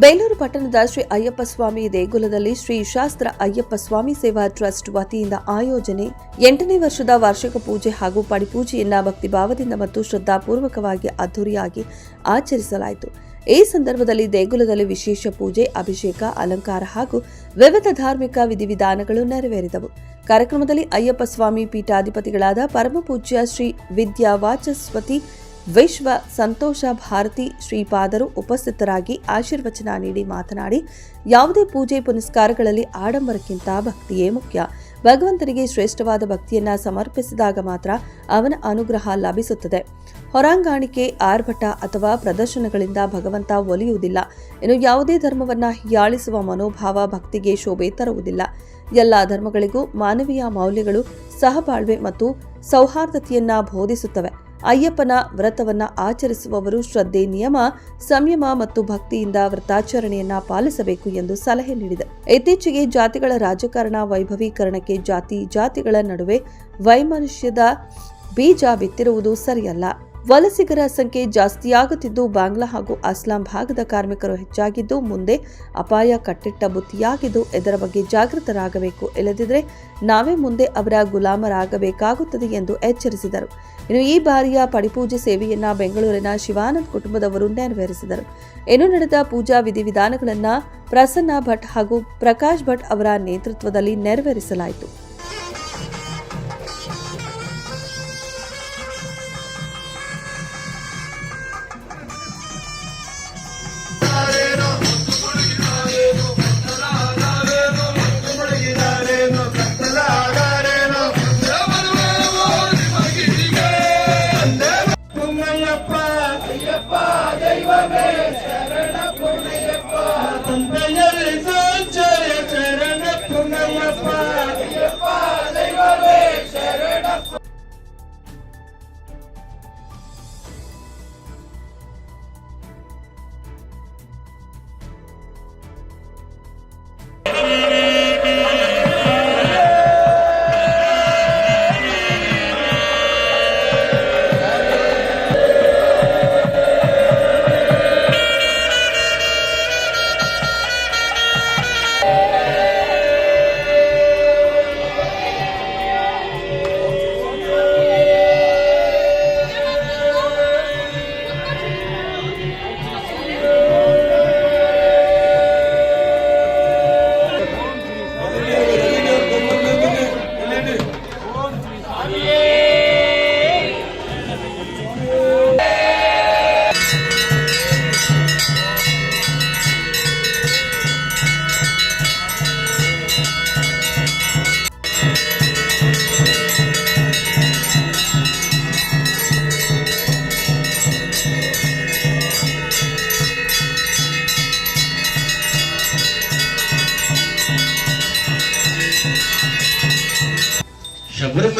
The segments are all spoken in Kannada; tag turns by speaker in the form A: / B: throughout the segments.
A: ಬೇಲೂರು ಪಟ್ಟಣದ ಶ್ರೀ ಅಯ್ಯಪ್ಪ ಸ್ವಾಮಿ ದೇಗುಲದಲ್ಲಿ ಶ್ರೀ ಶಾಸ್ತ್ರ ಅಯ್ಯಪ್ಪ ಸ್ವಾಮಿ ಸೇವಾ ಟ್ರಸ್ಟ್ ವತಿಯಿಂದ ಆಯೋಜನೆ. ಎಂಟನೇ ವರ್ಷದ ವಾರ್ಷಿಕ ಪೂಜೆ ಹಾಗೂ ಪಡಿಪೂಜೆಯನ್ನ ಭಕ್ತಿಭಾವದಿಂದ ಮತ್ತು ಶ್ರದ್ಧಾಪೂರ್ವಕವಾಗಿ ಅದ್ದೂರಿಯಾಗಿ ಆಚರಿಸಲಾಯಿತು. ಈ ಸಂದರ್ಭದಲ್ಲಿ ದೇಗುಲದಲ್ಲಿ ವಿಶೇಷ ಪೂಜೆ, ಅಭಿಷೇಕ, ಅಲಂಕಾರ ಹಾಗೂ ವಿವಿಧ ಧಾರ್ಮಿಕ ವಿಧಿವಿಧಾನಗಳು ನೆರವೇರಿದವು. ಕಾರ್ಯಕ್ರಮದಲ್ಲಿ ಅಯ್ಯಪ್ಪ ಸ್ವಾಮಿ ಪೀಠಾಧಿಪತಿಗಳಾದ ಪರಮಪೂಜ್ಯ ಶ್ರೀ ವಿದ್ಯಾ ವಾಚಸ್ಪತಿ ವಿಶ್ವ ಸಂತೋಷ ಭಾರತಿ ಶ್ರೀಪಾದರು ಉಪಸ್ಥಿತರಾಗಿ ಆಶೀರ್ವಚನ ನೀಡಿ ಮಾತನಾಡಿ, ಯಾವುದೇ ಪೂಜೆ ಪುನಸ್ಕಾರಗಳಲ್ಲಿ ಆಡಂಬರಕ್ಕಿಂತ ಭಕ್ತಿಯೇ ಮುಖ್ಯ. ಭಗವಂತನಿಗೆ ಶ್ರೇಷ್ಠವಾದ ಭಕ್ತಿಯನ್ನ ಸಮರ್ಪಿಸಿದಾಗ ಮಾತ್ರ ಅವನ ಅನುಗ್ರಹ ಲಭಿಸುತ್ತದೆ. ಹೊರಾಂಗಾಣಿಕೆ, ಆರ್ಭಟ ಅಥವಾ ಪ್ರದರ್ಶನಗಳಿಂದ ಭಗವಂತ ಒಲಿಯುವುದಿಲ್ಲ. ಇನ್ನು ಯಾವುದೇ ಧರ್ಮವನ್ನ ಹೀಯಾಳಿಸುವ ಮನೋಭಾವ ಭಕ್ತಿಗೆ ಶೋಭೆ ತರುವುದಿಲ್ಲ. ಎಲ್ಲ ಧರ್ಮಗಳಿಗೂ ಮಾನವೀಯ ಮೌಲ್ಯಗಳು ಸಹಬಾಳ್ವೆ ಮತ್ತು ಸೌಹಾರ್ದತೆಯನ್ನ ಬೋಧಿಸುತ್ತವೆ. ಅಯ್ಯಪ್ಪನ ವ್ರತವನ್ನು ಆಚರಿಸುವವರು ಶ್ರದ್ಧೆ, ನಿಯಮ, ಸಂಯಮ ಮತ್ತು ಭಕ್ತಿಯಿಂದ ವ್ರತಾಚರಣೆಯನ್ನ ಪಾಲಿಸಬೇಕು ಎಂದು ಸಲಹೆ ನೀಡಿದೆ. ಇತ್ತೀಚೆಗೆ ಜಾತಿಗಳ ರಾಜಕಾರಣ ವೈಭವೀಕರಣಕ್ಕೆ ಜಾತಿ ಜಾತಿಗಳ ನಡುವೆ ವೈಮನುಷ್ಯದ ಬೀಜ ಬಿತ್ತಿರುವುದು ಸರಿಯಲ್ಲ. ವಲಸಿಗರ ಸಂಖ್ಯೆ ಜಾಸ್ತಿಯಾಗುತ್ತಿದ್ದು, ಬಾಂಗ್ಲಾ ಹಾಗೂ ಅಸ್ಲಾಂ ಭಾಗದ ಕಾರ್ಮಿಕರು ಹೆಚ್ಚಾಗಿದ್ದು, ಮುಂದೆ ಅಪಾಯ ಕಟ್ಟಿಟ್ಟ ಬುತ್ತಿಯಾಗಿದ್ದು, ಇದರ ಬಗ್ಗೆ ಜಾಗೃತರಾಗಬೇಕು. ಇಲ್ಲದಿದ್ದರೆ ನಾವೇ ಮುಂದೆ ಅವರ ಗುಲಾಮರಾಗಬೇಕಾಗುತ್ತದೆ ಎಂದು ಎಚ್ಚರಿಸಿದರು. ಇನ್ನು ಈ ಬಾರಿಯ ಪಡಿಪೂಜೆ ಸೇವೆಯನ್ನ ಬೆಂಗಳೂರಿನ ಶಿವಾನಂದ್ ಕುಟುಂಬದವರು ನೆರವೇರಿಸಿದರು. ಇನ್ನು ನಡೆದ ಪೂಜಾ ವಿಧಿವಿಧಾನಗಳನ್ನು ಪ್ರಸನ್ನ ಭಟ್ ಹಾಗೂ ಪ್ರಕಾಶ್ ಭಟ್ ಅವರ ನೇತೃತ್ವದಲ್ಲಿ ನೆರವೇರಿಸಲಾಯಿತು.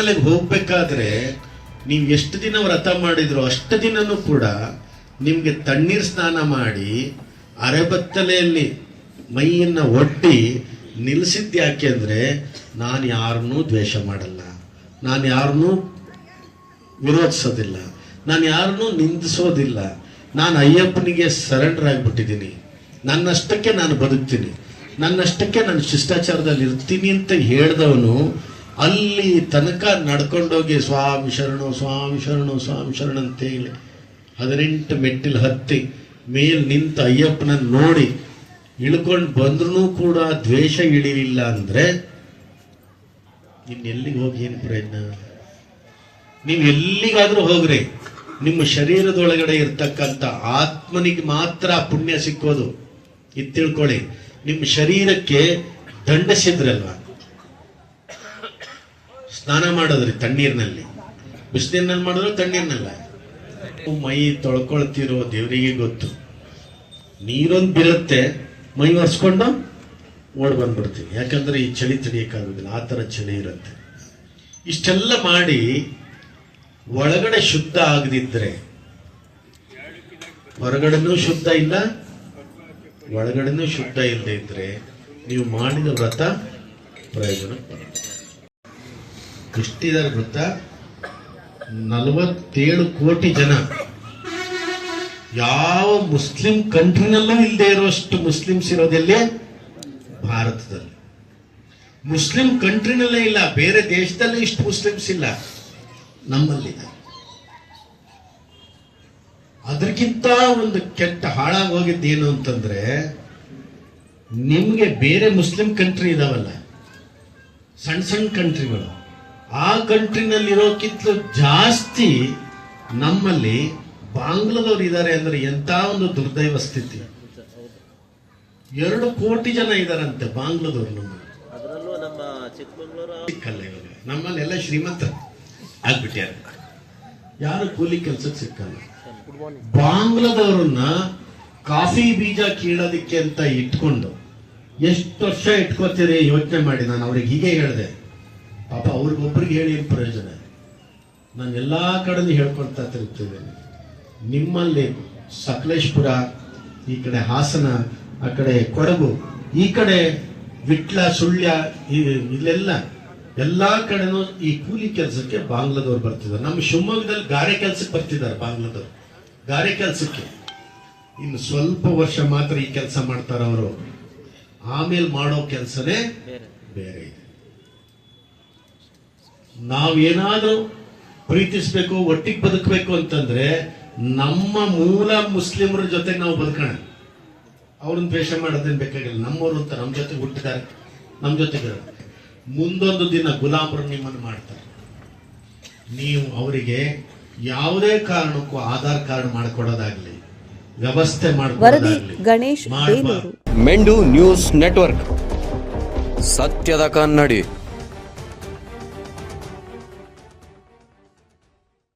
B: ಶಬರಿಮಲೆಗೆ ಹೋಗ್ಬೇಕಾದ್ರೆ ನೀವು ಎಷ್ಟು ದಿನ ವ್ರತ ಮಾಡಿದ್ರು ಅಷ್ಟು ದಿನನೂ ಕೂಡ ನಿಮ್ಗೆ ತಣ್ಣೀರ್ ಸ್ನಾನ ಮಾಡಿ ಅರೆಬತ್ತಲೆಯಲ್ಲಿ ಮೈಯನ್ನ ಒಟ್ಟಿ ನಿಲ್ಸಿದ್ ಯಾಕೆ ಅಂದ್ರೆ ನಾನು ಯಾರನ್ನೂ ದ್ವೇಷ ಮಾಡಲ್ಲ. ನಾನು ಯಾರನ್ನೂ ವಿರೋಧಿಸೋದಿಲ್ಲ. ನಾನು ಯಾರನ್ನೂ ನಿಂದಿಸೋದಿಲ್ಲ. ನಾನು ಅಯ್ಯಪ್ಪನಿಗೆ ಸರೆಂಡರ್ ಆಗಿಬಿಟ್ಟಿದ್ದೀನಿ. ನನ್ನಷ್ಟಕ್ಕೆ ನಾನು ಬದುಕ್ತೀನಿ. ನನ್ನಷ್ಟಕ್ಕೆ ನಾನು ಶಿಷ್ಟಾಚಾರದಲ್ಲಿ ಇರ್ತೀನಿ ಅಂತ ಹೇಳ್ದವನು ಅಲ್ಲಿ ತನಕ ನಡ್ಕೊಂಡೋಗಿ ಸ್ವಾಮಿ ಶರಣು ಸ್ವಾಮಿ ಶರಣು, ಸ್ವಾಮಿ ಶರಣ ಅಂತ ಹೇಳಿ ಹದಿನೆಂಟು ಮೆಟ್ಟಿಲು ಹತ್ತಿ ಮೇಲ್ ನಿಂತ ಅಯ್ಯಪ್ಪನ ನೋಡಿ ಇಳ್ಕೊಂಡು ಬಂದ್ರೂ ಕೂಡ ದ್ವೇಷ ಇಳಿಲಿಲ್ಲ ಅಂದ್ರೆ ಎಲ್ಲಿಗೆ ಹೋಗಿ ಏನು ಪ್ರಯತ್ನ? ನೀವು ಎಲ್ಲಿಗಾದರೂ ಹೋಗ್ರಿ. ನಿಮ್ಮ ಶರೀರದೊಳಗಡೆ ಇರ್ತಕ್ಕಂಥ ಆತ್ಮನಿಗೆ ಮಾತ್ರ ಪುಣ್ಯ ಸಿಕ್ಕೋದು. ಇದು ತಿಳ್ಕೊಳ್ಳಿ. ನಿಮ್ಮ ಶರೀರಕ್ಕೆ ದಂಡಿಸಿದ್ರಲ್ವ ಸ್ನಾನ ಮಾಡೋದ್ರಿ ತಣ್ಣೀರಿನಲ್ಲಿ. ಬಿಸಿನೀರಿನಲ್ಲಿ ಮಾಡಿದ್ರು ತಣ್ಣೀರ್ನಲ್ಲ. ಮೈ ತೊಳ್ಕೊಳ್ತಿರೋ ದೇವರಿಗೆ ಗೊತ್ತು. ನೀರೊಂದು ಬಿರುತ್ತೆ, ಮೈ ಒರೆಸ್ಕೊಂಡು ಓಡ್ ಬಂದ್ಬಿಡ್ತೀವಿ ಯಾಕಂದ್ರೆ ಈ ಚಳಿ ತಡಿಯೋಕ್ಕಾಗೋದಿಲ್ಲ. ಆ ಥರ ಚಳಿ ಇರುತ್ತೆ. ಇಷ್ಟೆಲ್ಲ ಮಾಡಿ ಒಳಗಡೆ ಶುದ್ಧ ಆಗದಿದ್ರೆ, ಹೊರಗಡೆನೂ ಶುದ್ಧ ಇಲ್ಲ, ಒಳಗಡೆನೂ ಶುದ್ಧ ಇಲ್ಲದೆ ಇದ್ರೆ ನೀವು ಮಾಡಿದ ವ್ರತ ಪ್ರಯೋಜನ ಎಷ್ಟಿದ್ದಾರೆ ಗೊತ್ತಾ ನಲವತ್ತೇಳು ಕೋಟಿ ಜನ. ಯಾವ ಮುಸ್ಲಿಂ ಕಂಟ್ರಿನಲ್ಲೂ ಇಲ್ಲದೆ ಇರುವಷ್ಟು ಮುಸ್ಲಿಮ್ಸ್ ಇರೋದೆಲ್ಲಿ ಭಾರತದಲ್ಲಿ. ಮುಸ್ಲಿಂ ಕಂಟ್ರಿನಲ್ಲೇ ಇಲ್ಲ, ಬೇರೆ ದೇಶದಲ್ಲಿ ಇಷ್ಟು ಮುಸ್ಲಿಮ್ಸ್ ಇಲ್ಲ. ನಮ್ಮಲ್ಲಿದೆ. ಅದಕ್ಕಿಂತ ಒಂದು ಕೆಟ್ಟ ಹಾಳಾಗಿ ಏನು ಅಂತಂದ್ರೆ, ನಿಮಗೆ ಬೇರೆ ಮುಸ್ಲಿಂ ಕಂಟ್ರಿ ಇದಾವಲ್ಲ ಸಣ್ಣ ಸಣ್ಣ ಕಂಟ್ರಿಗಳು. ಆ ಕಂಟ್ರಿನಲ್ಲಿರೋಕ್ಕಿಂತಲೂ ಜಾಸ್ತಿ ನಮ್ಮಲ್ಲಿ ಬಾಂಗ್ಲಾದವ್ರು ಇದ್ದಾರೆ ಅಂದ್ರೆ ಎಂಥ ಒಂದು ದುರ್ದೈವ ಸ್ಥಿತಿ. ಎರಡು ಕೋಟಿ ಜನ ಇದಾರಂತೆ ಬಾಂಗ್ಲಾದವ್ರು ನಮ್ಮ
C: ಅದರಲ್ಲೂ ನಮ್ಮ ಚಿಕ್ಕಮಗಳೂರು
B: ಸಿಕ್ಕಲ್ಲ ಇವಾಗ ನಮ್ಮಲ್ಲಿ ಎಲ್ಲ ಶ್ರೀಮಂತರು ಆಗ್ಬಿಟ್ಟಾರ ಯಾರು ಕೂಲಿ ಕೆಲ್ಸಕ್ಕೆ ಸಿಕ್ಕಲ್ಲ. ಬಾಂಗ್ಲಾದವ್ರನ್ನ ಕಾಫಿ ಬೀಜ ಕೀಳೋದಿಕ್ಕೆ ಅಂತ ಇಟ್ಕೊಂಡು ಎಷ್ಟು ವರ್ಷ ಇಟ್ಕೋತೀರಿ ಯೋಚನೆ ಮಾಡಿ ನಾನು ಅವ್ರಿಗೆ ಹೀಗೆ ಹೇಳಿದೆ. ಪಾಪ ಅವ್ರಿಗೊಬ್ರಿಗೆ ಹೇಳಿ ಏನು ಪ್ರಯೋಜನ? ನಾನು ಎಲ್ಲ ಕಡೆನೂ ಹೇಳ್ಕೊಳ್ತಾ ತಿರುಗ್ತಿದ್ದೇನೆ ನಿಮ್ಮಲ್ಲಿ ಸಕಲೇಶ್ಪುರ ಈ ಕಡೆ ಹಾಸನ ಆ ಕಡೆ ಕೊಡಗು ಈ ಕಡೆ ವಿಟ್ಲ ಸುಳ್ಯ ಇಲ್ಲೆಲ್ಲ ಎಲ್ಲ ಕಡೆನೂ ಈ ಕೂಲಿ ಕೆಲಸಕ್ಕೆ ಬಾಂಗ್ಲಾದವ್ರು ಬರ್ತಿದ್ದಾರೆ. ನಮ್ಮ ಶಿವಮೊಗ್ಗದಲ್ಲಿ ಗಾರೆ ಕೆಲಸಕ್ಕೆ ಬರ್ತಿದ್ದಾರೆ ಬಾಂಗ್ಲಾದವ್ರು. ಗಾರೆ ಕೆಲಸಕ್ಕೆ. ಇನ್ನು ಸ್ವಲ್ಪ ವರ್ಷ ಮಾತ್ರ ಈ ಕೆಲಸ ಮಾಡ್ತಾರೆ ಅವರು ಆಮೇಲೆ ಮಾಡೋ ಕೆಲಸನೇ ಬೇರೆ ಇದೆ. ನಾವೇನಾದ್ರೂ ಪ್ರೀತಿಸಬೇಕು ಒಟ್ಟಿಗೆ ಬದುಕಬೇಕು ಅಂತಂದ್ರೆ ನಮ್ಮ ಮೂಲ ಮುಸ್ಲಿಮರ ಜೊತೆ ನಾವು ಬದುಕೋಣ. ಅವ್ರನ್ನ ದ್ವೇಷ ಮಾಡೋದೇನು ಬೇಕಾಗಿಲ್ಲ. ನಮ್ಮವರು ಅಂತ ನಮ್ಮ ಜೊತೆ ಹುಟ್ಟಿದ್ದಾರೆ ನಮ್ಮ ಜೊತೆಗೆ ಮುಂದೊಂದು ದಿನ ಗುಲಾಮರು ನಿಮ್ಮನ್ನು ಮಾಡ್ತಾರೆ. ನೀವು ಅವರಿಗೆ ಯಾವುದೇ ಕಾರಣಕ್ಕೂ ಆಧಾರ್ ಕಾರ್ಡ್ ಮಾಡಿಕೊಡೋದಾಗ್ಲಿ ವ್ಯವಸ್ಥೆ
A: ವರದಿ
B: ಮಾಡ್ಕೊಡೋದಾಗ್ಲಿ
A: ಗಣೇಶ್.
D: ಮೆಂಡು ನ್ಯೂಸ್ ನೆಟ್ವರ್ಕ್. ಸತ್ಯದ ಕನ್ನಡಿ.